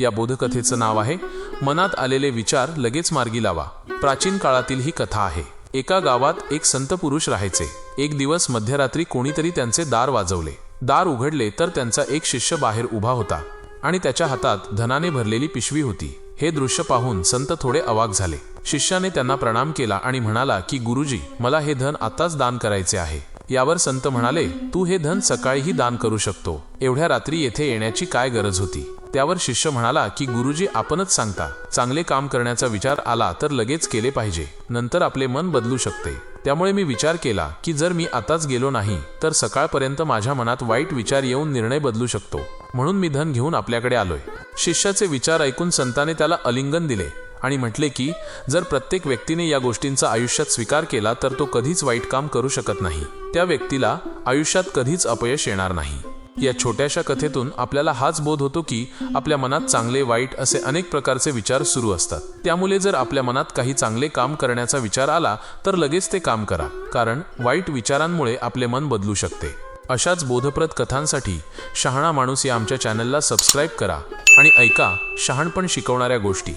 या बोधकथेचं नाव आहे मनात आलेले विचार लगेच मार्गी लावा. प्राचीन काळातील ही कथा आहे. एका गावात एक संत पुरुष राहायचे. एक दिवस मध्यरात्री कोणीतरी त्यांचे दार वाजवले. दार उघडले तर त्यांचा एक शिष्य बाहेर उभा होता आणि त्याच्या हातात धनाने भरलेली पिशवी होती. हे दृश्य पाहून संत थोडे अवाक झाले. शिष्याने त्यांना प्रणाम केला आणि म्हणाला की गुरुजी मला हे धन आताच दान करायचे आहे. यावर संत म्हणाले तू हे धन सकाळीही दान करू शकतो. एवढ्या रात्री येथे येण्याची काय गरज होती? त्यावर शिष्य म्हणाला की गुरुजी आपणच सांगता. चांगले काम करण्याचा विचार आला तर लगेच केले पाहिजे. नंतर आपले मन बदलू शकते. त्यामुळे मी विचार केला की जर मी आताच गेलो नाही तर सकाळपर्यंत माझ्या मनात वाईट विचार येऊन निर्णय बदलू शकतो. म्हणून मी धन घेऊन आपल्याकडे आलोय. शिष्याचे विचार ऐकून संताने त्याला अलिंगन दिले आणि म्हटले की जर प्रत्येक व्यक्तीने या गोष्टींचा आयुष्यात स्वीकार केला तर तो कधीच वाईट काम करू शकत नाही. त्या व्यक्तीला आयुष्यात कधीच अपयश येणार नाही. या छोट्याशा कथेतून आपल्याला हाच बोध होतो की आपल्या मनात चांगले वाईट असे अनेक प्रकारचे विचार सुरू असतात. त्यामुळे जर आपल्या मनात काही चांगले काम करण्याचा विचार आला तर लगेच ते काम करा कारण वाईट विचारांमुळे आपले मन बदलू शकते. अशाच बोधप्रद कथांसाठी शहाणा माणूस या आमच्या चॅनलला सबस्क्राईब करा आणि ऐका शहाणपण शिकवणाऱ्या गोष्टी.